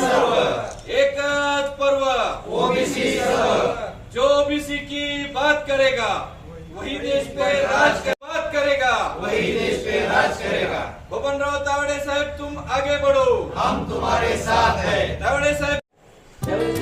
सर्व एकच पर्व. ओबीसी जो ओबीसी की बात करेगा वही देश पे राज कर, बात करेगा. वही देश पे राज करेगा. भूपनराव तावड़े साहब तुम आगे बढ़ो. हम तुम्हारे साथ हैं. तावड़े साहब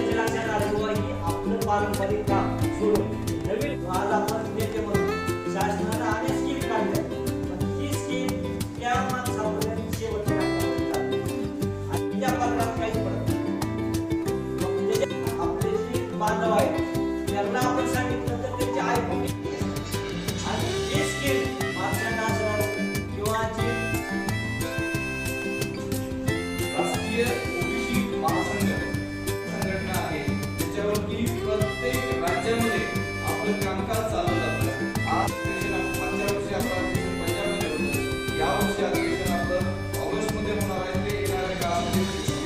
आपलं कामकाज चालू जातं आज मागच्या वर्षी आपलं अधिवेशन पंजाबमध्ये होतं. अधिवेशन आपलं होणार आहे. ते येणाऱ्या काळामध्ये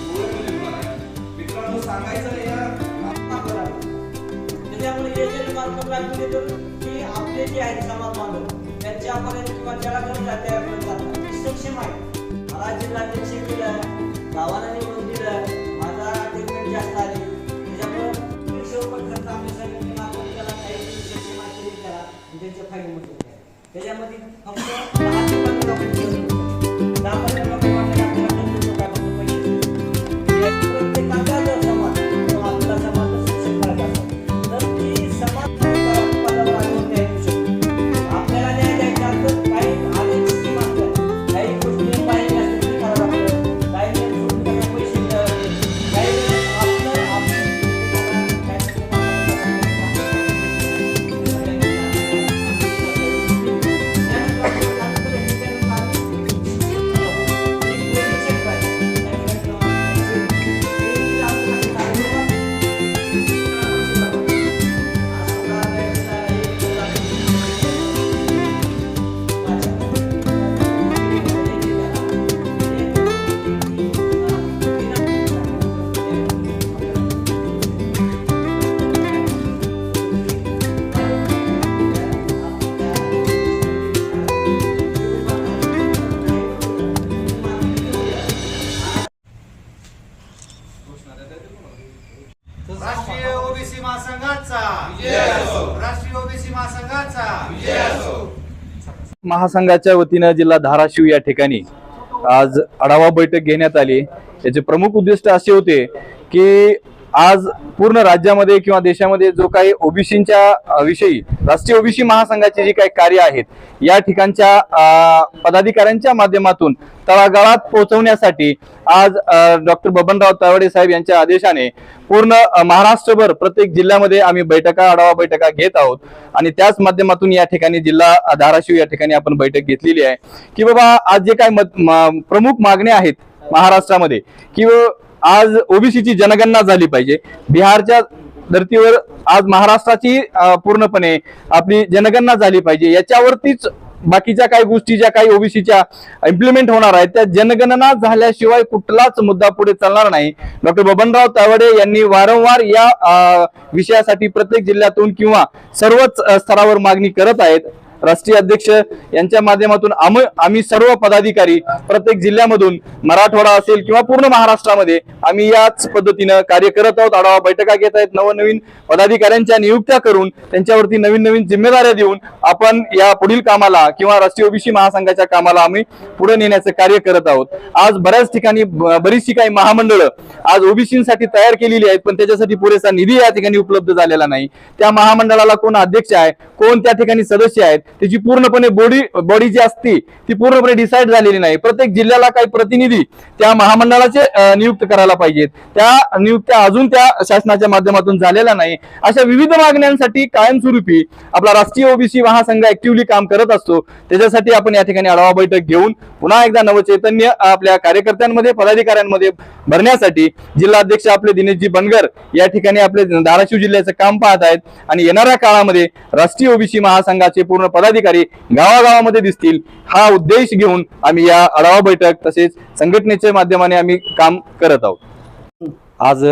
गोव्यामध्ये होणार आहे. मित्रांनो सांगायचं या त्याच्यामुळे एजंट मार्फत देतो की आपले जे आहेत समाज बांधव त्यांच्यापर्यंत किंवा ज्याला गरज आहे त्यापर्यंत सक्षम आहे. मला जिल्हाध्यक्ष केलं गावाला निवडून दिलं राष्ट्रीय ओबीसी महासंघाचा. विजय असो. राष्ट्रीय ओबीसी महासंघाचा. विजय असो. महासंघाच्या वतीनं जिल्हा धाराशिव या ठिकाणी आज आढावा बैठक घेण्यात आली. याचे प्रमुख उद्दिष्ट असे होते की आज पूर्ण राज्यामध्ये किंवा देशामध्ये जो काही ओबीसीच्या विषयी राष्ट्रीय ओबीसी महासंघाचे जे काही कार्य आहेत या ठिकाणच्या पदाधिकाऱ्यांच्या माध्यमातून तळागाळात पोहोचवण्यासाठी आज डॉक्टर बबनराव तावडे साहेब यांच्या आदेशाने पूर्ण महाराष्ट्रभर प्रत्येक जिल्ह्यामध्ये आम्ही बैठका आढावा बैठका घेत आहोत. आणि त्याच माध्यमातून या ठिकाणी जिल्हा धाराशिव या ठिकाणी आपण बैठक घेतलेली आहे. की बाबा आज जे काही मत- प्रमुख मागण्या आहेत महाराष्ट्रामध्ये की आज ओबीसीची जनगणना झाली पाहिजे. बिहारच्या धर्तीवर आज महाराष्ट्राची पूर्णपणे आपली जनगणना झाली पाहिजे. याच्यावरतीच बाकीच्या काही गोष्टी ज्या काही ओबीसीच्या इम्प्लिमेंट होणार आहेत त्या जनगणना झाल्याशिवाय कुठलाच मुद्दा पुढे चालणार नाही. डॉक्टर बबनराव तावडे यांनी वारंवार या विषयासाठी प्रत्येक जिल्ह्यातून किंवा सर्वच स्तरावर मागणी करत आहेत. राष्ट्रीय अध्यक्ष यांच्या माध्यमातून आम्ही सर्व पदाधिकारी प्रत्येक जिल्ह्यामधून मराठवाडा असेल किंवा पूर्ण महाराष्ट्रामध्ये आम्ही याच पद्धतीनं कार्य करत आहोत. आढावा बैठका घेत आहेत. नवनवीन पदाधिकाऱ्यांच्या नियुक्त्या करून त्यांच्यावरती नवीन नवीन जिम्मेदाऱ्या देऊन आपण या पुढील कामाला किंवा राष्ट्रीय ओबीसी महासंघाच्या कामाला आम्ही पुढे नेण्याचं कार्य करत आहोत. आज बऱ्याच ठिकाणी ब- बरीचशी काही महामंडळं आज ओबीसीसाठी तयार केलेली आहेत पण त्याच्यासाठी पुरेसा निधी या ठिकाणी उपलब्ध झालेला नाही. त्या महामंडळाला कोण अध्यक्ष आहे? कोण त्या ठिकाणी सदस्य आहेत? त्याची पूर्णपणे बॉडी बॉडी जी असती ती पूर्णपणे डिसाईड झालेली नाही. प्रत्येक जिल्ह्याला काही प्रतिनिधी त्या महामंडळाचे नियुक्त करायला पाहिजेत. त्या नियुक्त्या अजून त्या शासनाच्या माध्यमातून झालेल्या नाही. अशा विविध मागण्यांसाठी कायमस्वरूपी आपला राष्ट्रीय ओबीसी महासंघ ऍक्टिव्हली काम करत असतो. त्याच्यासाठी आपण या ठिकाणी आढावा बैठक घेऊन पुन्हा एकदा नवचैतन्य आपल्या कार्यकर्त्यांमध्ये पदाधिकाऱ्यांमध्ये भरण्यासाठी जिल्हाध्यक्ष आपले दिनेशजी बनगर या ठिकाणी आपले धाराशिव जिल्ह्याचं काम पाहत आहेत. आणि येणाऱ्या काळामध्ये राष्ट्रीय ओबीसी महासंघाचे पूर्ण पदाधिकारी गावागावामध्ये दिसतील हा उद्देश घेऊन आम्ही या आढावा बैठक तसेच संघटनेच्या माध्यमाने आम्ही काम करत आहोत. आज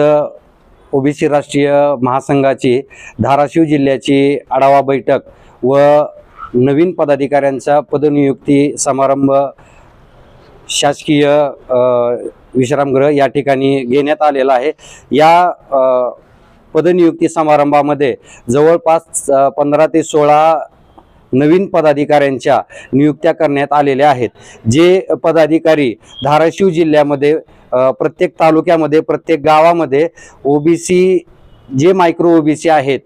ओबीसी राष्ट्रीय महासंघाची धाराशिव जिल्ह्याची आढावा बैठक व नवीन पदाधिकाऱ्यांचा पदनियुक्ती समारंभ शासकीय विश्रामगृह या ठिकाणी घेण्यात आलेला आहे. या पदनियुक्ती समारंभामध्ये जवळपास पंधरा ते सोळा नवीन पदाधिकाऱ्यांच्या नियुक्त्या करण्यात आलेल्या आहेत. जे पदाधिकारी धाराशिव जिल्ह्यामध्ये प्रत्येक तालुक्यामध्ये प्रत्येक गावामध्ये ओबीसी जे मायक्रो ओबीसी आहेत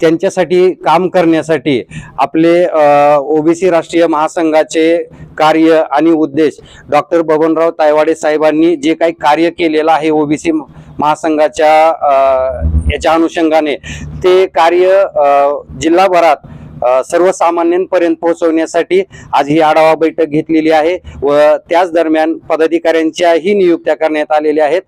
त्यांच्यासाठी काम करण्यासाठी आपले ओबीसी राष्ट्रीय महासंघाचे कार्य आणि उद्देश डॉक्टर बबनराव तायवाडे साहेबांनी जे काही कार्य केलेलं आहे ओबीसी महासंघाच्या याच्या अनुषंगाने ते कार्य जिल्हाभरात सर्वसामान्यांपर्यंत पोहोचवण्यासाठी आज ही आढावा बैठक घेतलेली आहे व त्याच दरम्यान पदाधिकाऱ्यांच्याही नियुक्त्या करण्यात आलेल्या आहेत.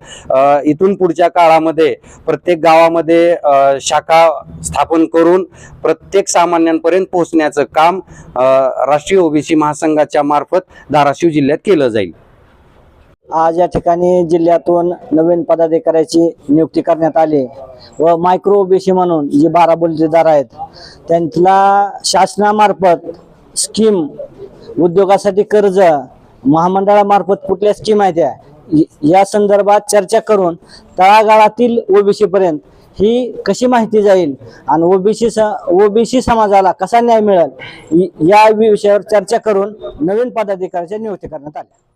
इथून पुढच्या काळामध्ये प्रत्येक गावामध्ये शाखा स्थापन करून प्रत्येक सामान्यांपर्यंत पोहोचण्याचं काम राष्ट्रीय ओबीसी महासंघाच्या मार्फत धाराशिव जिल्ह्यात केलं जाईल. आज या ठिकाणी जिल्ह्यातून नवीन पदाधिकाऱ्याची नियुक्ती करण्यात आली. व मायक्रो ओबीसी म्हणून जे बारा बोलतेदार आहेत त्यांना शासनामार्फत स्कीम उद्योगासाठी कर्ज महामंडळामार्फत कुठल्या स्कीम आहेत त्या या संदर्भात चर्चा करून तळागाळातील ओबीसी पर्यंत ही कशी माहिती जाईल आणि ओबीसी ओबीसी समाजाला कसा न्याय मिळेल या विषयावर चर्चा करून नवीन पदाधिकाऱ्याच्या नियुक्ती करण्यात आल्या